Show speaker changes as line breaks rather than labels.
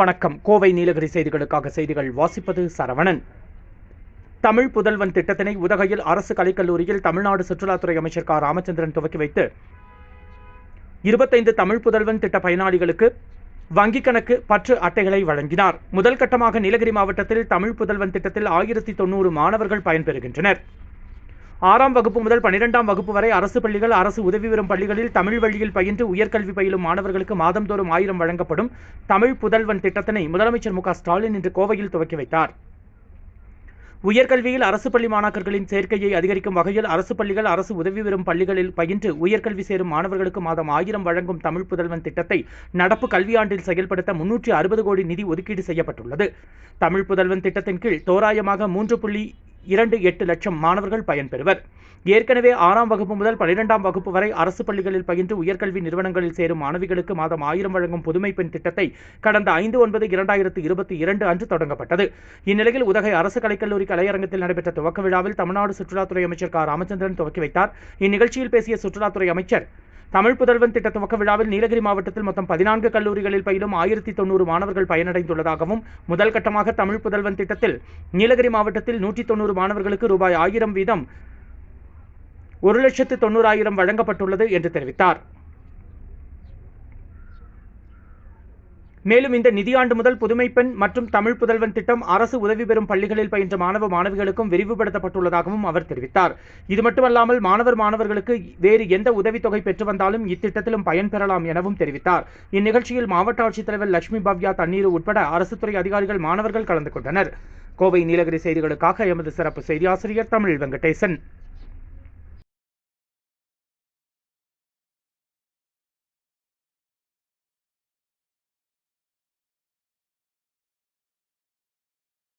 வணக்கம். கோவை நீலகிரி செய்திகளுக்காக செய்திகள் வாசிப்பது சரவணன். தமிழ் புதல்வன் திட்டத்தினை உதகையில் அரசு கலைக்கல்லூரியில் தமிழ்நாடு சுற்றுலாத்துறை அமைச்சர் க. ராமச்சந்திரன் துவக்கி வைத்து இருபத்தைந்து தமிழ் புதல்வன் திட்ட பயனாளிகளுக்கு வங்கிக் கணக்கு பற்று அட்டைகளை வழங்கினார். முதல் கட்டமாக நீலகிரி மாவட்டத்தில் தமிழ் புதல்வன் திட்டத்தில் ஆயிரத்தி தொண்ணூறு மாணவர்கள் பயன்பெறுகின்றனர். ஆறாம் வகுப்பு முதல் பனிரெண்டாம் வகுப்பு வரை அரசு பள்ளிகள் அரசு உதவி பெறும் பள்ளிகளில் தமிழ் வழியில் பயின்று உயர்கல்வி பயிலும் மாணவர்களுக்கு மாதந்தோறும் ஆயிரம் வழங்கப்படும் தமிழ் புதல்வன் திட்டத்தினை முதலமைச்சர் மு ஸ்டாலின் இன்று கோவையில் துவக்கி வைத்தார். உயர்கல்வியில் அரசு பள்ளி மாணாக்கர்களின் சேர்க்கையை அதிகரிக்கும் வகையில் அரசு பள்ளிகள் அரசு உதவி பெறும் பள்ளிகளில் பயின்று உயர்கல்வி சேரும் மாணவர்களுக்கு மாதம் ஆயிரம் வழங்கும் தமிழ் புதல்வன் திட்டத்தை நடப்பு கல்வியாண்டில் செயல்படுத்த முன்னூற்றி அறுபது கோடி நிதி ஒதுக்கீடு செய்யப்பட்டுள்ளது. தமிழ் புதல்வன் திட்டத்தின் கீழ் தோராயமாக மூன்று புள்ளி இரண்டு எட்டு லட்சம் மாணவர்கள் பயன்பெறுவர். ஏற்கனவே ஆறாம் வகுப்பு முதல் பனிரெண்டாம் வகுப்பு வரை அரசு பள்ளிகளில் பயின்று உயர்கல்வி நிறுவனங்களில் சேரும் மாணவிகளுக்கு மாதம் ஆயிரம் வழங்கும் புதுமை பெண் திட்டத்தை கடந்த ஐந்து ஒன்பது இரண்டாயிரத்து இருபத்தி இரண்டு அன்று தொடங்கப்பட்டது. இந்நிலையில் உதகை அரசு கலைக்கல்லூரி கலையரங்கத்தில் நடைபெற்ற துவக்க விழாவில் தமிழ்நாடு சுற்றுலாத்துறை அமைச்சர் க. ராமச்சந்திரன் துவக்கி வைத்தார். இந்நிகழ்ச்சியில் பேசிய சுற்றுலாத்துறை அமைச்சர் தமிழ் புதல்வன் திட்ட துவக்க விழாவில் நீலகிரி மாவட்டத்தில் மொத்தம் பதினான்கு கல்லூரிகளில் பயிலும் ஆயிரத்தி தொண்ணூறு மாணவர்கள் பயனடைந்துள்ளதாகவும் முதல் கட்டமாக தமிழ் புதல்வன் திட்டத்தில் நீலகிரி மாவட்டத்தில் நூற்றி தொண்ணூறு மாணவர்களுக்கு ரூபாய் ஆயிரம் வீதம் ஒரு லட்சத்து தொண்ணூறாயிரம் வழங்கப்பட்டுள்ளது என்று தெரிவித்தார். மேலும் இந்த நிதியாண்டு முதல் புதுமைப்பெண் மற்றும் தமிழ் புதல்வன் திட்டம் அரசு உதவி பெறும் பள்ளிகளில் பயின்ற மாணவ மாணவிகளுக்கும் விரிவுபடுத்தப்பட்டுள்ளதாகவும் அவர் தெரிவித்தார். இது மட்டுமல்லாமல் மாணவர் மாணவர்களுக்கு வேறு எந்த உதவித்தொகை பெற்று வந்தாலும் இத்திட்டத்திலும் பயன்பெறலாம் எனவும் தெரிவித்தார். இந்நிகழ்ச்சியில் மாவட்ட ஆட்சித்தலைவர் லட்சுமி பவ்யா தண்ணீர் உட்பட அரசுத்துறை அதிகாரிகள் மாணவர்கள் கலந்து கொண்டனர். கோவை நீலகிரி செய்திகளுக்காக எமது சிறப்பு செய்தி ஆசிரியர் தமிழ் வெங்கடேசன்.